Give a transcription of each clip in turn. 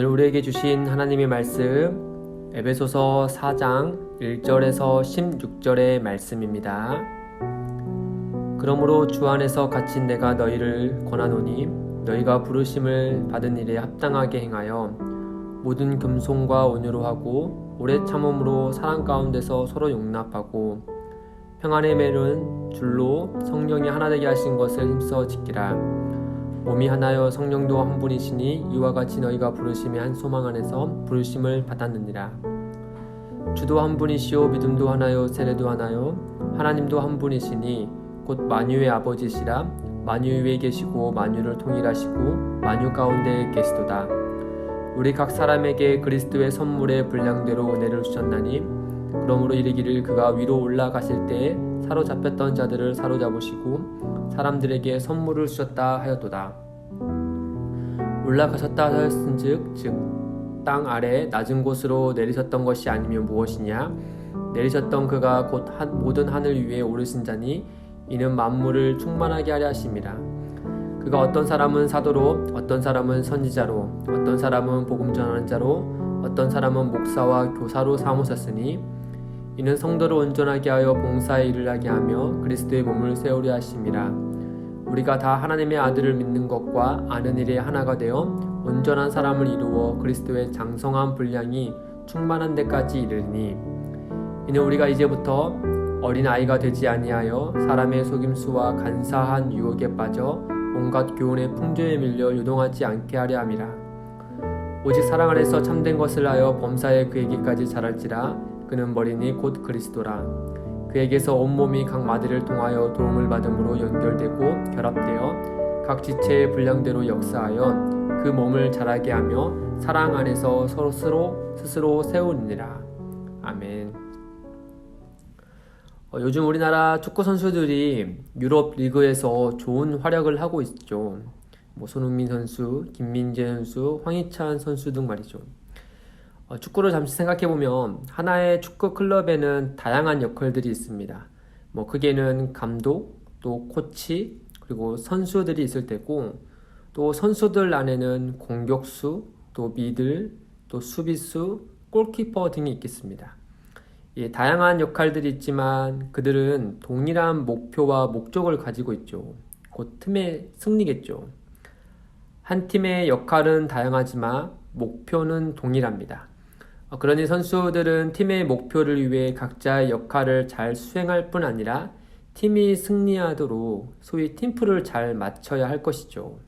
오늘 우리에게 주신 하나님의 말씀 에베소서 4장 1절에서 16절의 말씀입니다. 그러므로 주 안에서 갇힌 내가 너희를 권하노니 너희가 부르심을 받은 일에 합당하게 행하여 모든 겸손과 온유로 하고 오래 참음으로 사랑 가운데서 서로 용납하고 평안의 매는 줄로 성령이 하나 되게 하신 것을 힘써 지키라. 몸이 하나여 성령도 한 분이시니 이와 같이 너희가 부르심의 한 소망 안에서 부르심을 받았느니라. 주도 한 분이시요 믿음도 하나요 세례도 하나요 하나님도 한 분이시니 곧 만유의 아버지시라 만유 위에 계시고 만유를 통일하시고 만유 가운데 계시도다. 우리 각 사람에게 그리스도의 선물의 분량대로 은혜를 주셨나니 그러므로 이르기를 그가 위로 올라가실 때에 사로잡혔던 자들을 사로잡으시고 사람들에게 선물을 주셨다 하였도다. 올라가셨다 하였은즉 즉 땅 아래 낮은 곳으로 내리셨던 것이 아니면 무엇이냐 내리셨던 그가 곧 한, 모든 하늘 위에 오르신 자니 이는 만물을 충만하게 하려 하심이라 그가 어떤 사람은 사도로 어떤 사람은 선지자로 어떤 사람은 복음 전하는 자로 어떤 사람은 목사와 교사로 삼으셨으니 이는 성도를 온전하게 하여 봉사의 일을 하게 하며 그리스도의 몸을 세우려 하심이라. 우리가 다 하나님의 아들을 믿는 것과 아는 일에 하나가 되어 온전한 사람을 이루어 그리스도의 장성한 분량이 충만한 데까지 이르니. 이는 우리가 이제부터 어린 아이가 되지 아니하여 사람의 속임수와 간사한 유혹에 빠져 온갖 교훈의 풍조에 밀려 유동하지 않게 하려 함이라. 오직 사랑 안에서 참된 것을 하여 범사에 그에게까지 자랄지라 그는 머리니 곧 그리스도라 그에게서 온몸이 각 마디를 통하여 도움을 받음으로 연결되고 결합되어 각 지체의 분량대로 역사하여 그 몸을 자라게 하며 사랑 안에서 서로 스스로, 스스로 세우느니라. 아멘. 어, 요즘 우리나라 축구 선수들이 유럽 리그에서 좋은 활약을 하고 있죠. 뭐 손흥민 선수, 김민재 선수, 황희찬 선수 등 말이죠. 어, 축구를 잠시 생각해 보면 하나의 축구 클럽에는 다양한 역할들이 있습니다. 뭐 크게는 감독, 또 코치, 그리고 선수들이 있을 테고 또 선수들 안에는 공격수, 또 미들, 또 수비수, 골키퍼 등이 있겠습니다. 예, 다양한 역할들이 있지만 그들은 동일한 목표와 목적을 가지고 있죠. 곧 팀의 승리겠죠. 한 팀의 역할은 다양하지만 목표는 동일합니다. 어, 그러니 선수들은 팀의 목표를 위해 각자의 역할을 잘 수행할 뿐 아니라 팀이 승리하도록 소위 팀플을 잘 맞춰야 할 것이죠.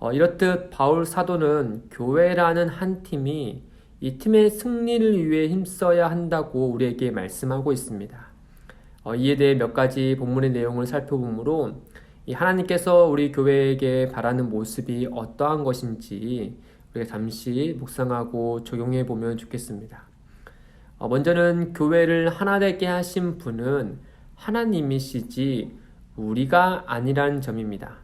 어, 이렇듯 바울 사도는 교회라는 한 팀이 이 팀의 승리를 위해 힘써야 한다고 우리에게 말씀하고 있습니다. 어, 이에 대해 몇 가지 본문의 내용을 살펴보므로 하나님께서 우리 교회에게 바라는 모습이 어떠한 것인지 우리가 잠시 묵상하고 적용해 보면 좋겠습니다. 어, 먼저는 교회를 하나 되게 하신 분은 하나님이시지 우리가 아니란 점입니다.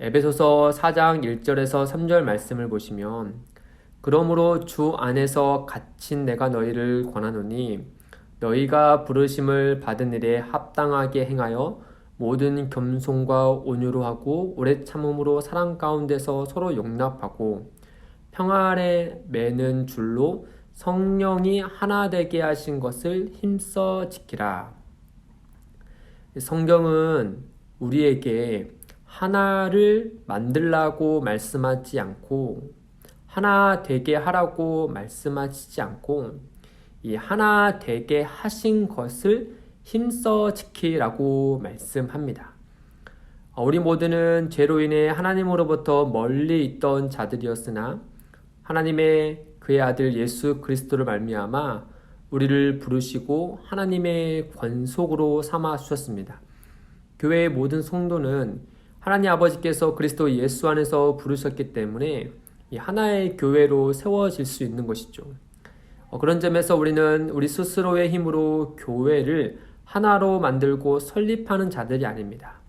에베소서 4장 1절에서 3절 말씀을 보시면 그러므로 주 안에서 갇힌 내가 너희를 권하노니 너희가 부르심을 받은 일에 합당하게 행하여 모든 겸손과 온유로 하고 오래 참음으로 사랑 가운데서 서로 용납하고 평안에 매는 줄로 성령이 하나 되게 하신 것을 힘써 지키라. 성경은 우리에게 하나를 만들라고 말씀하지 않고 하나 되게 하라고 말씀하시지 않고 이 하나 되게 하신 것을 힘써 지키라고 말씀합니다. 우리 모두는 죄로 인해 하나님으로부터 멀리 있던 자들이었으나 하나님의 그의 아들 예수 그리스도를 말미암아 우리를 부르시고 하나님의 권속으로 삼아 주셨습니다. 교회의 모든 성도는 하나님 아버지께서 그리스도 예수 안에서 부르셨기 때문에 하나의 교회로 세워질 수 있는 것이죠. 어, 그런 점에서 우리는 우리 스스로의 힘으로 교회를 하나로 만들고 설립하는 자들이 아닙니다.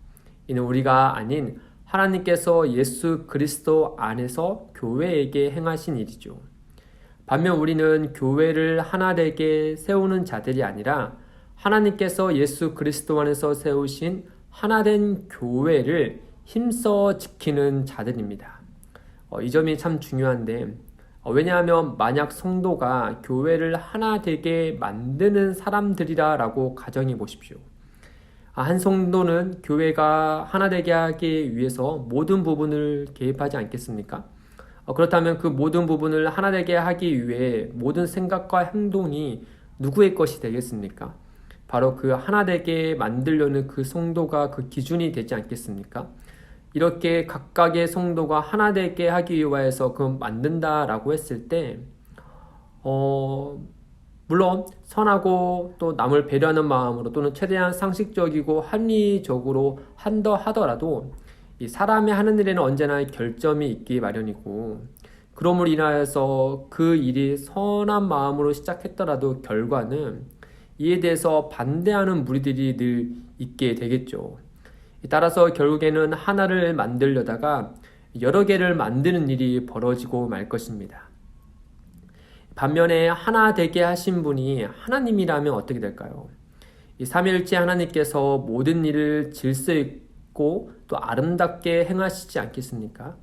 이는 우리가 아닌 하나님께서 예수 그리스도 안에서 교회에게 행하신 일이죠. 반면 우리는 교회를 하나 되게 세우는 자들이 아니라 하나님께서 예수 그리스도 안에서 세우신 하나된 교회를 힘써 지키는 자들입니다. 어, 이 점이 참 중요한데 어, 왜냐하면 만약 성도가 교회를 하나 되게 만드는 사람들이라라고 가정해 보십시오. 아, 한 성도는 교회가 하나 되게 하기 위해서 모든 부분을 개입하지 않겠습니까? 어, 그렇다면 그 모든 부분을 하나 되게 하기 위해 모든 생각과 행동이 누구의 것이 되겠습니까? 바로 그 하나 되게 만들려는 그 성도가 그 기준이 되지 않겠습니까? 이렇게 각각의 성도가 하나 되게 하기 위해서 그 만든다라고 했을 때, 어, 물론 선하고 또 남을 배려하는 마음으로 또는 최대한 상식적이고 합리적으로 한다 하더라도 이 사람이 하는 일에는 언제나 결점이 있기 마련이고 그럼으로 인하여서 그 일이 선한 마음으로 시작했더라도 결과는 이에 대해서 반대하는 무리들이 늘 있게 되겠죠. 따라서 결국에는 하나를 만들려다가 여러 개를 만드는 일이 벌어지고 말 것입니다. 반면에 하나 되게 하신 분이 하나님이라면 어떻게 될까요? 이 삼일째 하나님께서 모든 일을 질서 있고 또 아름답게 행하시지 않겠습니까?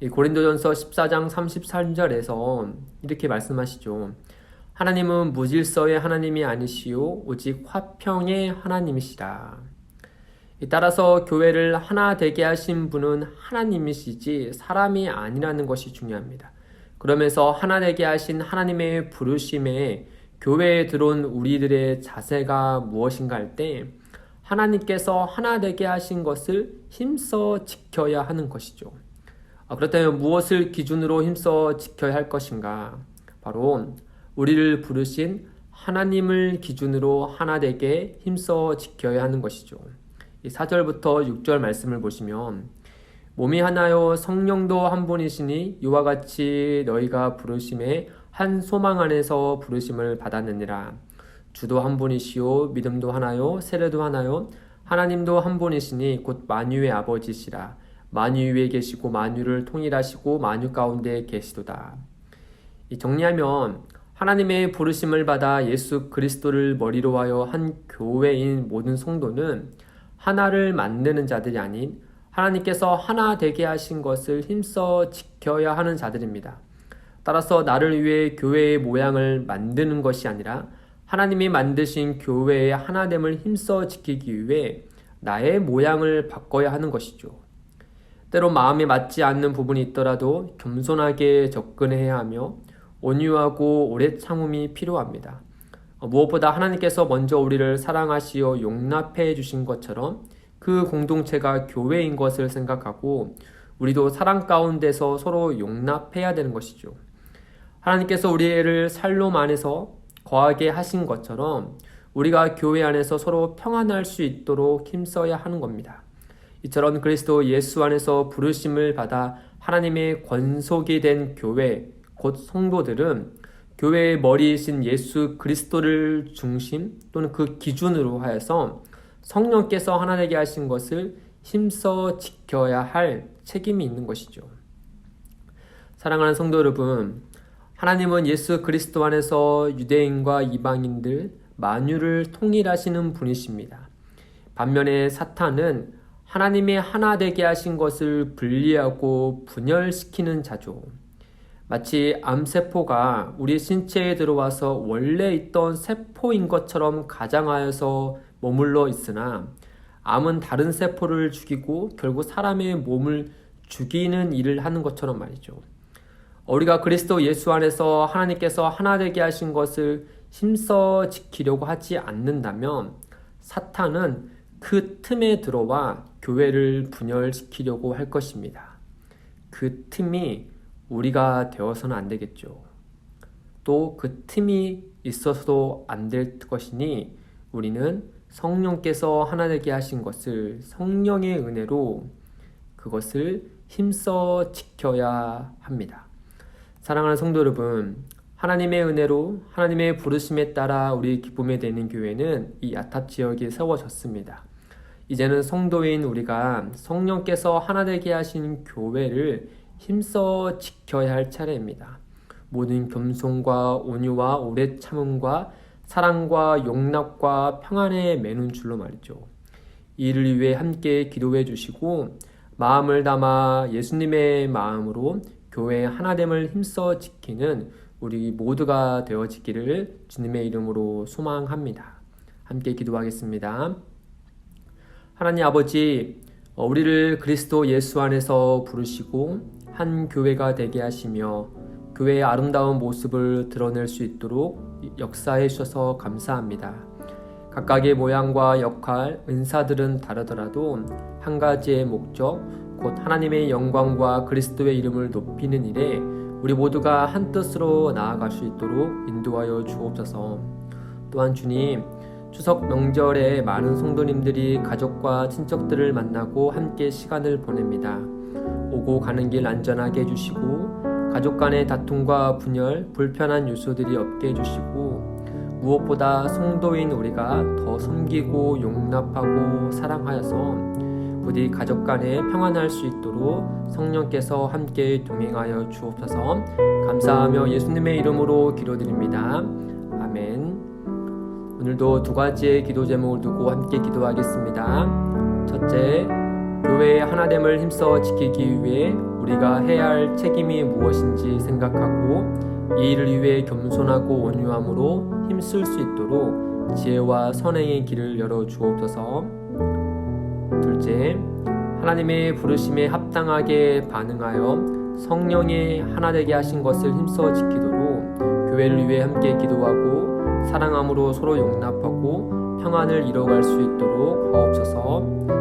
이 고린도전서 14장 33절에서 이렇게 말씀하시죠. 하나님은 무질서의 하나님이 아니시오 오직 화평의 하나님이시라. 따라서 교회를 하나 되게 하신 분은 하나님이시지 사람이 아니라는 것이 중요합니다. 그러면서 하나 되게 하신 하나님의 부르심에 교회에 들어온 우리들의 자세가 무엇인가 할 때 하나님께서 하나 되게 하신 것을 힘써 지켜야 하는 것이죠. 아, 그렇다면 무엇을 기준으로 힘써 지켜야 할 것인가? 바로 우리를 부르신 하나님을 기준으로 하나 되게 힘써 지켜야 하는 것이죠. 4절부터 6절 말씀을 보시면 몸이 하나요? 성령도 한 분이시니 이와 같이 너희가 부르심에 한 소망 안에서 부르심을 받았느니라. 주도 한 분이시요 믿음도 하나요? 세례도 하나요? 하나님도 한 분이시니 곧 만유의 아버지시라. 만유 위에 계시고 만유를 통일하시고 만유 가운데 계시도다. 이 정리하면 하나님의 부르심을 받아 예수 그리스도를 머리로 하여 한 교회인 모든 성도는 하나를 만드는 자들이 아닌 하나님께서 하나 되게 하신 것을 힘써 지켜야 하는 자들입니다. 따라서 나를 위해 교회의 모양을 만드는 것이 아니라 하나님이 만드신 교회의 하나됨을 힘써 지키기 위해 나의 모양을 바꿔야 하는 것이죠. 때로 마음에 맞지 않는 부분이 있더라도 겸손하게 접근해야 하며 온유하고 오래 참음이 필요합니다. 무엇보다 하나님께서 먼저 우리를 사랑하시어 용납해 주신 것처럼 그 공동체가 교회인 것을 생각하고 우리도 사랑 가운데서 서로 용납해야 되는 것이죠. 하나님께서 우리를 살롬 안에서 거하게 하신 것처럼 우리가 교회 안에서 서로 평안할 수 있도록 힘써야 하는 겁니다. 이처럼 그리스도 예수 안에서 부르심을 받아 하나님의 권속이 된 교회, 곧 성도들은 교회의 머리이신 예수 그리스도를 중심 또는 그 기준으로 하여서 성령께서 하나 되게 하신 것을 힘써 지켜야 할 책임이 있는 것이죠. 사랑하는 성도 여러분, 하나님은 예수 그리스도 안에서 유대인과 이방인들 만유를 통일하시는 분이십니다. 반면에 사탄은 하나님의 하나 되게 하신 것을 분리하고 분열시키는 자죠. 마치 암세포가 우리 신체에 들어와서 원래 있던 세포인 것처럼 가장하여서 머물러 있으나 암은 다른 세포를 죽이고 결국 사람의 몸을 죽이는 일을 하는 것처럼 말이죠. 우리가 그리스도 예수 안에서 하나님께서 하나 되게 하신 것을 힘써 지키려고 하지 않는다면 사탄은 그 틈에 들어와 교회를 분열시키려고 할 것입니다. 그 틈이 우리가 되어서는 안 되겠죠. 또 그 틈이 있어서도 안 될 것이니 우리는 성령께서 하나 되게 하신 것을 성령의 은혜로 그것을 힘써 지켜야 합니다. 사랑하는 성도 여러분, 하나님의 은혜로 하나님의 부르심에 따라 우리 기쁨에 되는 교회는 이 아탑 지역에 세워졌습니다. 이제는 성도인 우리가 성령께서 하나 되게 하신 교회를 힘써 지켜야 할 차례입니다. 모든 겸손과 온유와 오래 참음과 사랑과 용납과 평안에 매는 줄로 말이죠. 이를 위해 함께 기도해 주시고 마음을 담아 예수님의 마음으로 교회의 하나됨을 힘써 지키는 우리 모두가 되어지기를 주님의 이름으로 소망합니다. 함께 기도하겠습니다. 하나님 아버지, 어, 우리를 그리스도 예수 안에서 부르시고 한 교회가 되게 하시며 교회의 아름다운 모습을 드러낼 수 있도록 역사해 주셔서 감사합니다. 각각의 모양과 역할, 은사들은 다르더라도 한 가지의 목적, 곧 하나님의 영광과 그리스도의 이름을 높이는 일에 우리 모두가 한 뜻으로 나아갈 수 있도록 인도하여 주옵소서. 또한 주님, 추석 명절에 많은 성도님들이 가족과 친척들을 만나고 함께 시간을 보냅니다. 오고 가는 길 안전하게 해주시고, 가족 간의 다툼과 분열, 불편한 요소들이 없게 해주시고, 무엇보다 성도인 우리가 더 섬기고 용납하고 사랑하여서 부디 가족 간에 평안할 수 있도록 성령께서 함께 동행하여 주옵소서 감사하며 예수님의 이름으로 기도드립니다. 아멘. 오늘도 두 가지의 기도 제목을 두고 함께 기도하겠습니다. 첫째, 교회의 하나됨을 힘써 지키기 위해 우리가 해야 할 책임이 무엇인지 생각하고 이 일을 위해 겸손하고 온유함으로 힘쓸 수 있도록 지혜와 선행의 길을 열어 주옵소서. 둘째, 하나님의 부르심에 합당하게 반응하여 성령의 하나 되게 하신 것을 힘써 지키도록 교회를 위해 함께 기도하고 사랑함으로 서로 용납하고 평안을 이뤄갈 수 있도록 하옵소서.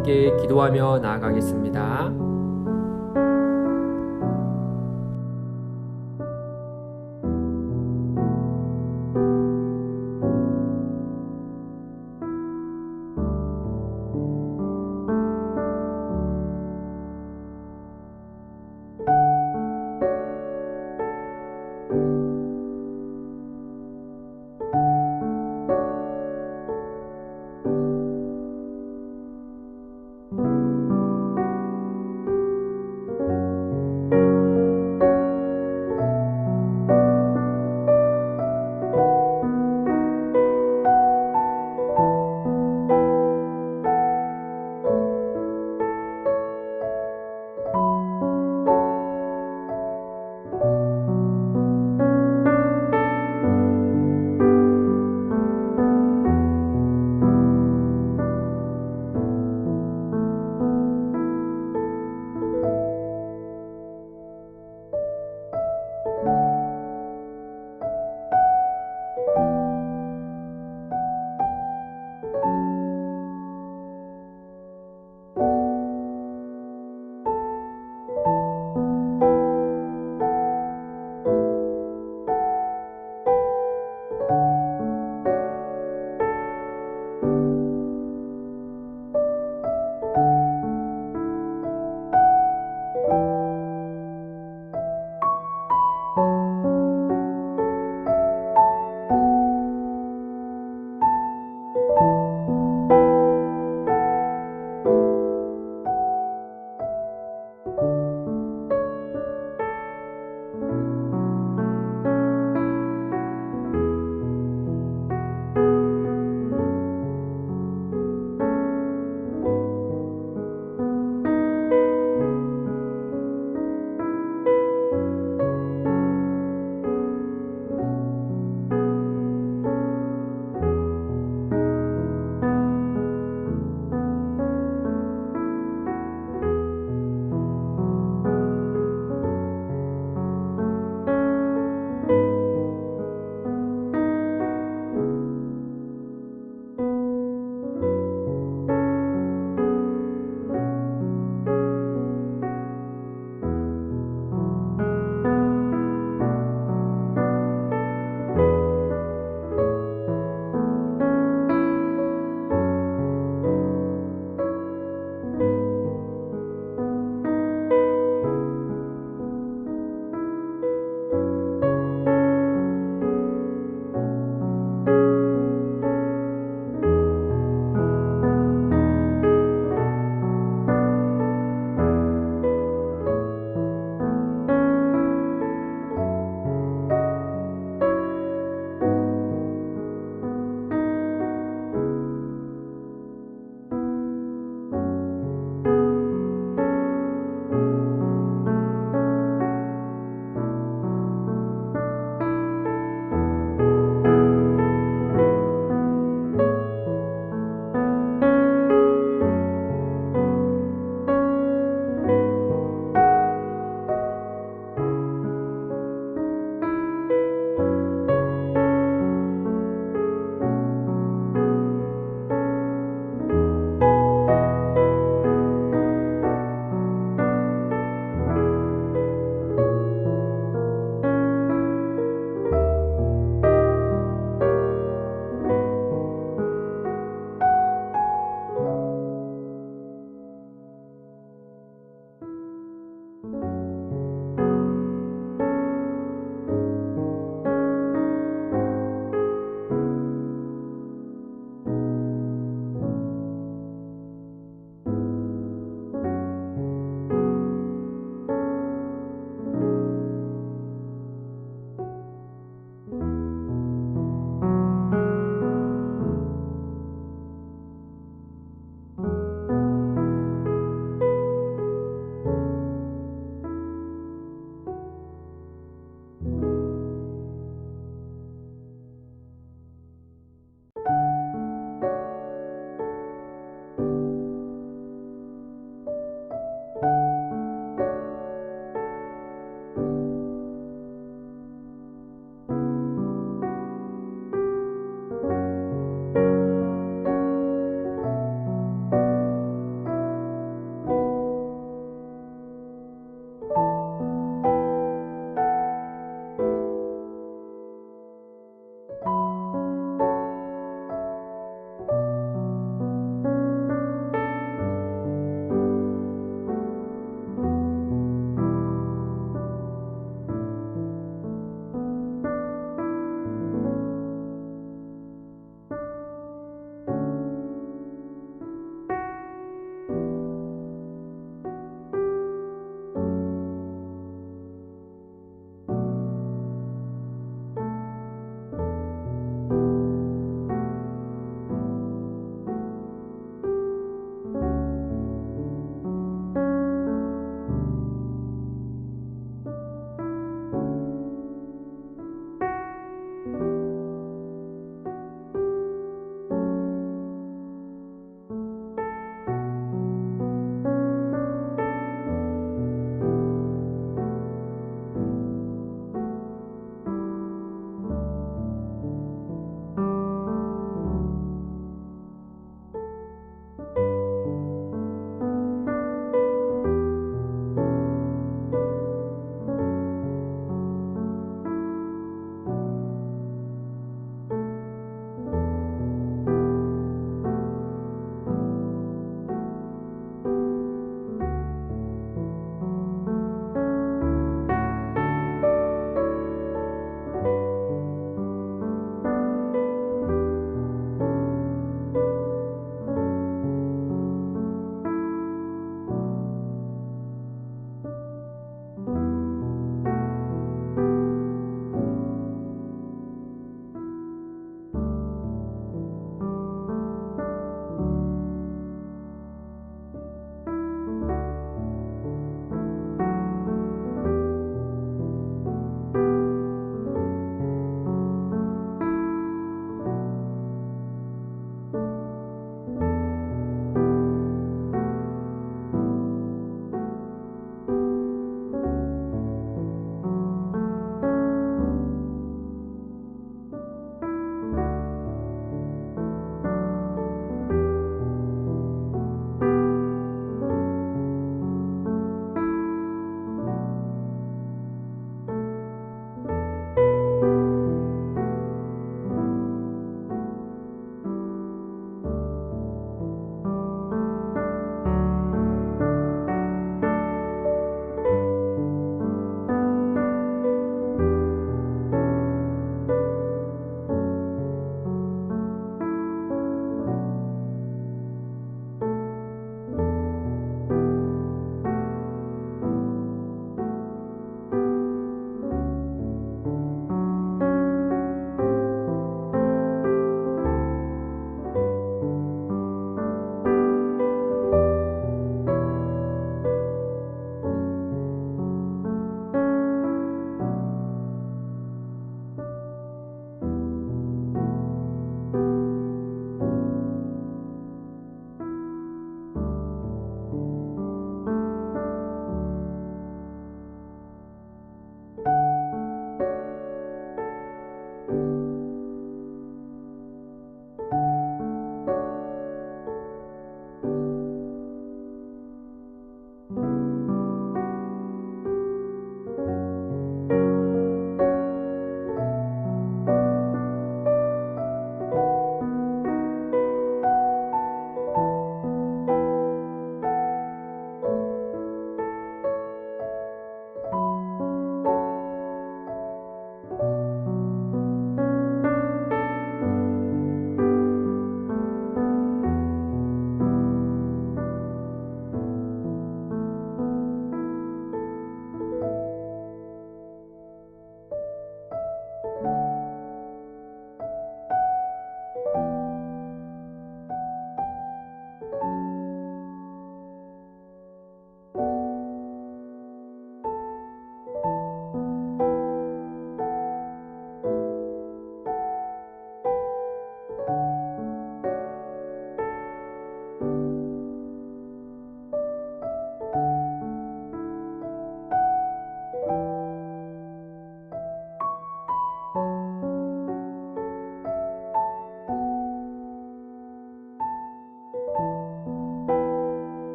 함께 기도하며 나아가겠습니다.